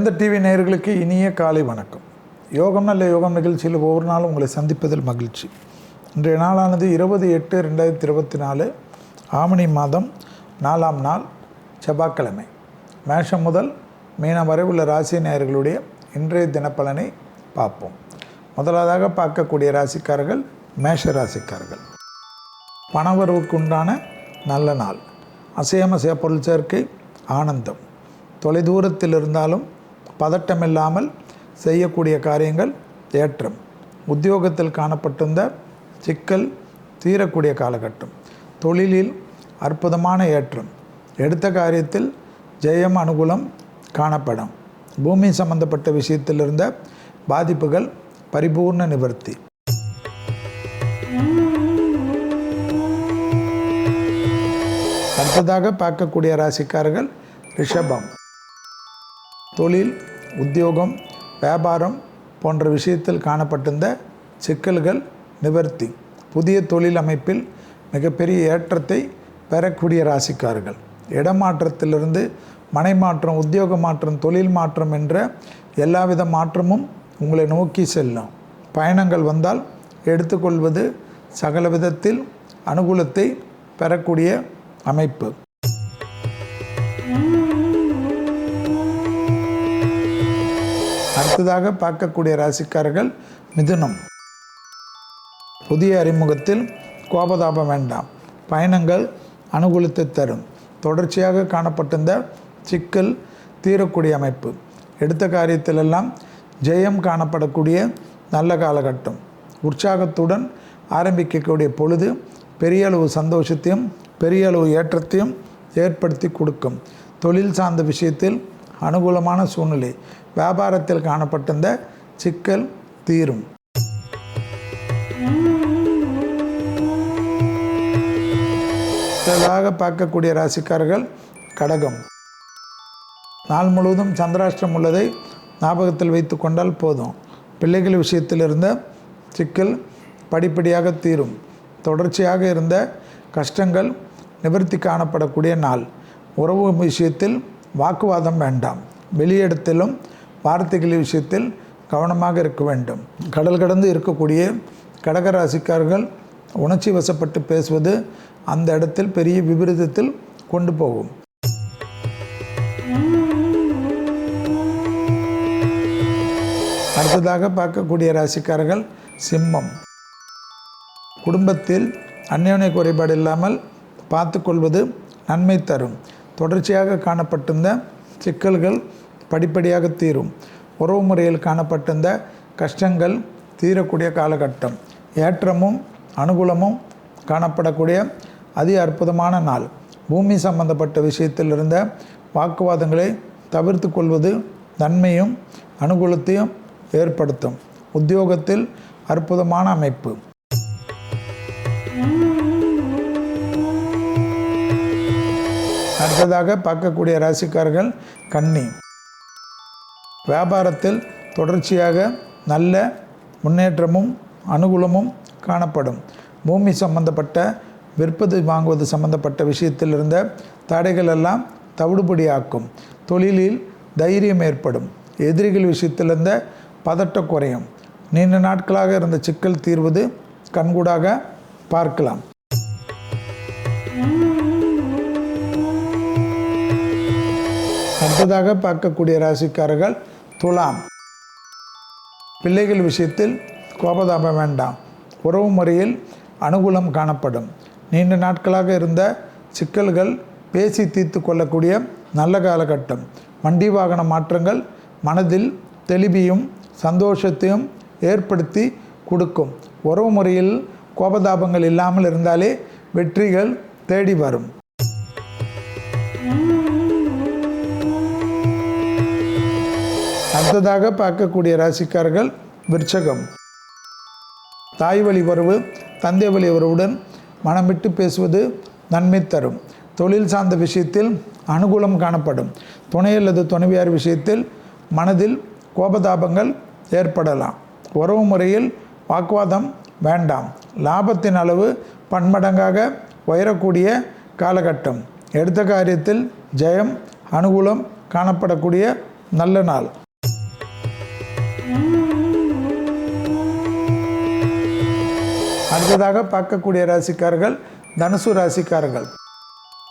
எந்த டிவி நேயர்களுக்கு இனிய காலை வணக்கம். யோகம் நல்ல யோகம் நிகழ்ச்சியில் ஒவ்வொரு நாளும் உங்களை சந்திப்பதில் மகிழ்ச்சி. இன்றைய நாளானது இருபது எட்டு ரெண்டாயிரத்தி இருபத்தி நாலு ஆவணி மாதம் நாலாம் நாள் செவ்வாய்க்கிழமை. மேஷம் முதல் மீனம் வரை உள்ள ராசி நேயர்களுடைய இன்றைய தினப்பலனை பார்ப்போம். முதலாவதாக பார்க்கக்கூடிய ராசிக்காரர்கள் மேஷ ராசிக்காரர்கள். பணவரவுக்கு உண்டான நல்ல நாள். அசையமசைய பொருள் சேர்க்கை ஆனந்தம். தொலைதூரத்தில் இருந்தாலும் பதட்டமில்லாமல் செய்யக்கூடிய காரியங்கள் ஏற்றம். உத்தியோகத்தில் காணப்பட்டிருந்த சிக்கல் தீரக்கூடிய காலகட்டம். தொழிலில் அற்புதமான ஏற்றம். எடுத்த காரியத்தில் ஜெயம் அனுகூலம் காணப்படும். பூமி சம்பந்தப்பட்ட விஷயத்தில் இருந்த பாதிப்புகள் பரிபூர்ண நிவர்த்தி. அடுத்ததாக பார்க்கக்கூடிய ராசிக்காரர்கள் ரிஷபம். தொழில் உத்தியோகம் வியாபாரம் போன்ற விஷயத்தில் காணப்பட்டிருந்த சிக்கல்கள் நிவர்த்தி. புதிய தொழில் அமைப்பில் மிகப்பெரிய ஏற்றத்தை பெறக்கூடிய ராசிக்காரர்கள். இடமாற்றத்திலிருந்து மனை மாற்றம் உத்தியோக மாற்றம் தொழில் மாற்றம் என்ற எல்லாவித மாற்றமும் உங்களை நோக்கி செல்லும். பயணங்கள் வந்தால் எடுத்துக்கொள்வது சகல விதத்தில் அனுகூலத்தை பெறக்கூடிய அமைப்பு. அடுத்ததாக பார்க்கக்கூடிய ராசிக்காரர்கள் மிதுனம். புதிய அறிமுகத்தில் கோபதாபம் வேண்டாம். பயணங்கள் அனுகூலித்து தரும். தொடர்ச்சியாக காணப்பட்டிருந்த சிக்கல் தீரக்கூடிய அமைப்பு. எடுத்த காரியத்திலெல்லாம் ஜெயம் காணப்படக்கூடிய நல்ல காலகட்டம். உற்சாகத்துடன் ஆரம்பிக்கக்கூடிய பொழுது பெரிய அளவு சந்தோஷத்தையும் பெரிய அளவு ஏற்றத்தையும் ஏற்படுத்தி கொடுக்கும். தொழில் சார்ந்த விஷயத்தில் அனுகூலமான சூழ்நிலை. வியாபாரத்தில் காணப்பட்டிருந்த சிக்கல் தீரும். அடுத்ததாக பார்க்கக்கூடிய ராசிக்காரர்கள் கடகம். நாள் முழுவதும் சந்திராஷ்டிரம் உள்ளதை ஞாபகத்தில் வைத்து கொண்டால் போதும். பிள்ளைகள் விஷயத்தில் இருந்த சிக்கல் படிப்படியாக தீரும். தொடர்ச்சியாக இருந்த கஷ்டங்கள் நிவர்த்தி காணப்படக்கூடிய நாள். உறவு விஷயத்தில் வாக்குவாதம் வேண்டாம். வெளியிடத்திலும் வார்த்தைகள் விஷயத்தில் கவனமாக இருக்க வேண்டும். கடல் கடந்து இருக்கக்கூடிய கடகராசிக்காரர்கள் உணர்ச்சி வசப்பட்டு பேசுவது அந்த இடத்தில் பெரிய விபரீதத்தில் கொண்டு போகும். அடுத்ததாக பார்க்கக்கூடிய ராசிக்காரர்கள் சிம்மம். குடும்பத்தில் அந்யோன்ய குறைபாடு இல்லாமல் பார்த்து கொள்வது நன்மை தரும். தொடர்ச்சியாக காணப்பட்டிருந்த சிக்கல்கள் படிப்படியாக தீரும். உறவு முறையில் காணப்பட்டிருந்த கஷ்டங்கள் தீரக்கூடிய காலகட்டம். ஏற்றமும் அனுகூலமும் காணப்படக்கூடிய அதி அற்புதமான நாள். பூமி சம்பந்தப்பட்ட விஷயத்தில் இருந்த வாக்குவாதங்களை தவிர்த்து கொள்வது நன்மையும் அனுகூலத்தையும் ஏற்படுத்தும். உத்தியோகத்தில் அற்புதமான அமைப்பு. அடுத்ததாக பார்க்கக்கூடிய ராசிக்காரர்கள் கன்னி. வியாபாரத்தில் தொடர்ச்சியாக நல்ல முன்னேற்றமும் அனுகூலமும் காணப்படும். பூமி சம்பந்தப்பட்ட விற்பது வாங்குவது சம்பந்தப்பட்ட விஷயத்தில் இருந்த தடைகள் எல்லாம் தவிடுபடியாக்கும். தொழிலில் தைரியம் ஏற்படும். எதிரிகள் விஷயத்திலிருந்த பதட்ட குறையும். நீண்ட நாட்களாக இருந்த சிக்கல் தீர்வது கண்கூடாக பார்க்கலாம். அடுத்ததாக பார்க்கக்கூடிய ராசிக்காரர்கள் துலாம். பிள்ளைகள் விஷயத்தில் கோபதாபம் வேண்டாம். உறவு முறையில் அனுகூலம் காணப்படும். நீண்ட நாட்களாக இருந்த சிக்கல்கள் பேசி தீர்த்து கொள்ளக்கூடிய நல்ல காலகட்டம். வண்டி வாகன மாற்றங்கள் மனதில் தெளிவையும் சந்தோஷத்தையும் ஏற்படுத்தி கொடுக்கும். உறவு முறையில் கோபதாபங்கள் இல்லாமல் இருந்தாலே வெற்றிகள் தேடி வரும். அடுத்ததாக பார்க்கக்கூடிய ராசிக்காரர்கள் விருச்சகம். தாய் வழி உறவு தந்தை வழி உறவுடன் மனமிட்டு பேசுவது நன்மை தரும். தொழில் சார்ந்த விஷயத்தில் அனுகூலம் காணப்படும். துணை அல்லது துணைவியார் விஷயத்தில் மனதில் கோபதாபங்கள் ஏற்படலாம். உறவு முறையில் வாக்குவாதம் வேண்டாம். லாபத்தின் அளவு பன்மடங்காக உயரக்கூடிய காலகட்டம். எடுத்த காரியத்தில் ஜெயம் அனுகூலம் காணப்படக்கூடிய நல்ல நாள். அடுத்ததாக பார்க்கக்கூடிய ராசிக்காரர்கள் தனுசு ராசிக்காரர்கள்.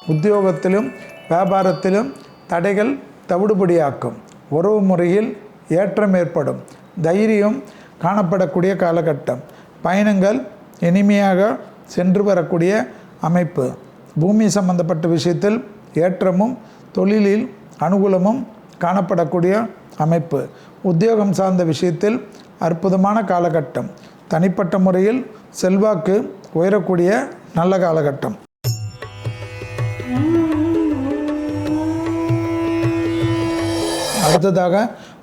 உத்தியோகத்திலும் வியாபாரத்திலும் தடைகள் தவிடுபடியாக்கும். உறவு முறையில் ஏற்றம் ஏற்படும். தைரியம் காணப்படக்கூடிய காலகட்டம். பயணங்கள் இனிமையாக சென்று வரக்கூடிய அமைப்பு. பூமி சம்பந்தப்பட்ட விஷயத்தில் ஏற்றமும் தொழிலில் அனுகூலமும் காணப்படக்கூடிய அமைப்பு. உத்தியோகம் சார்ந்த விஷயத்தில் அற்புதமான காலகட்டம். தனிப்பட்ட முறையில் செல்வாக்கு உயரக்கூடிய நல்ல காலகட்டம். அடுத்ததாக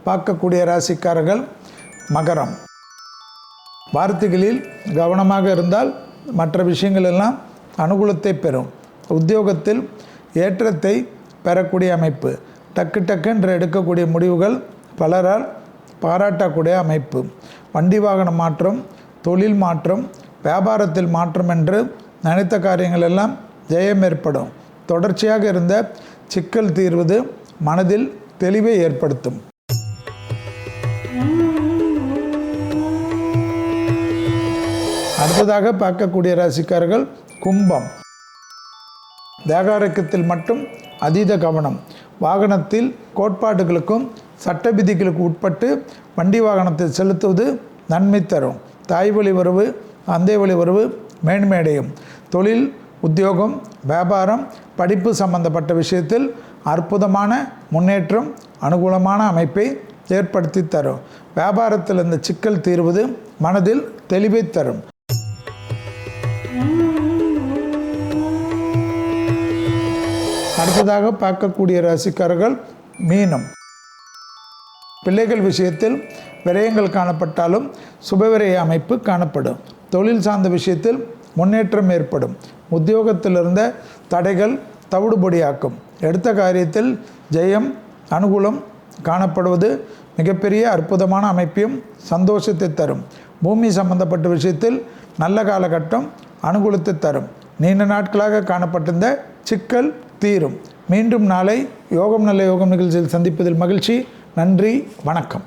பார்க்கக்கூடிய ராசிக்காரர்கள் மகரம். வார்த்தைகளில் கவனமாக இருந்தால் மற்ற விஷயங்கள் எல்லாம் அனுகூலத்தை பெறும். உத்தியோகத்தில் ஏற்றத்தை பெறக்கூடிய அமைப்பு. டக்கு டக்குன்று எடுக்கக்கூடிய முடிவுகள் பலரால் பாராட்டக்கூடிய அமைப்பு. வண்டி வாகன மாற்றம் தொழில் மாற்றம் வியாபாரத்தில் மாற்றம் என்று நினைத்த காரியங்கள் எல்லாம் ஜெயம் ஏற்படும். தொடர்ச்சியாக இருந்த சிக்கல் தீர்வது மனதில் தெளிவை ஏற்படுத்தும். அடுத்ததாக பார்க்கக்கூடிய ராசிக்காரர்கள் கும்பம். தேகாரக்கத்தில் மட்டும் அதீத கவனம். வாகனத்தில் கோட்பாடுகளுக்கும் சட்ட விதிகளுக்கு உட்பட்டு வண்டி வாகனத்தை செலுத்துவது நன்மை தரும். தாய் வழி உறவு அந்தை வழி உறவு மேன்மேடையும். தொழில் உத்தியோகம் வியாபாரம் படிப்பு சம்பந்தப்பட்ட விஷயத்தில் அற்புதமான முன்னேற்றம் அனுகூலமான அமைப்பை ஏற்படுத்தி தரும். வியாபாரத்தில் இந்த சிக்கல் தீர்வது மனதில் தெளிவை தரும். அடுத்ததாக பார்க்கக்கூடிய ரசிகர்கள் மீனம். பிள்ளைகள் விஷயத்தில் விரயங்கள் காணப்பட்டாலும் சுபவிரய அமைப்பு காணப்படும். தொழில் சார்ந்த விஷயத்தில் முன்னேற்றம் ஏற்படும். உத்தியோகத்தில் இருந்த தடைகள் தவிடுபடியாக்கும். எடுத்த காரியத்தில் ஜெயம் அனுகூலம் காணப்படுவது மிகப்பெரிய அற்புதமான அமைப்பையும் சந்தோஷத்தை தரும். பூமி சம்பந்தப்பட்ட விஷயத்தில் நல்ல காலகட்டம் அனுகூலத்தை தரும். நீண்ட நாட்களாக காணப்பட்டிருந்த சிக்கல் தீரும். மீண்டும் நாளை யோகம் நல்ல யோகம் நிகழ்ச்சியில் சந்திப்பதில் மகிழ்ச்சி. நன்றி வணக்கம்.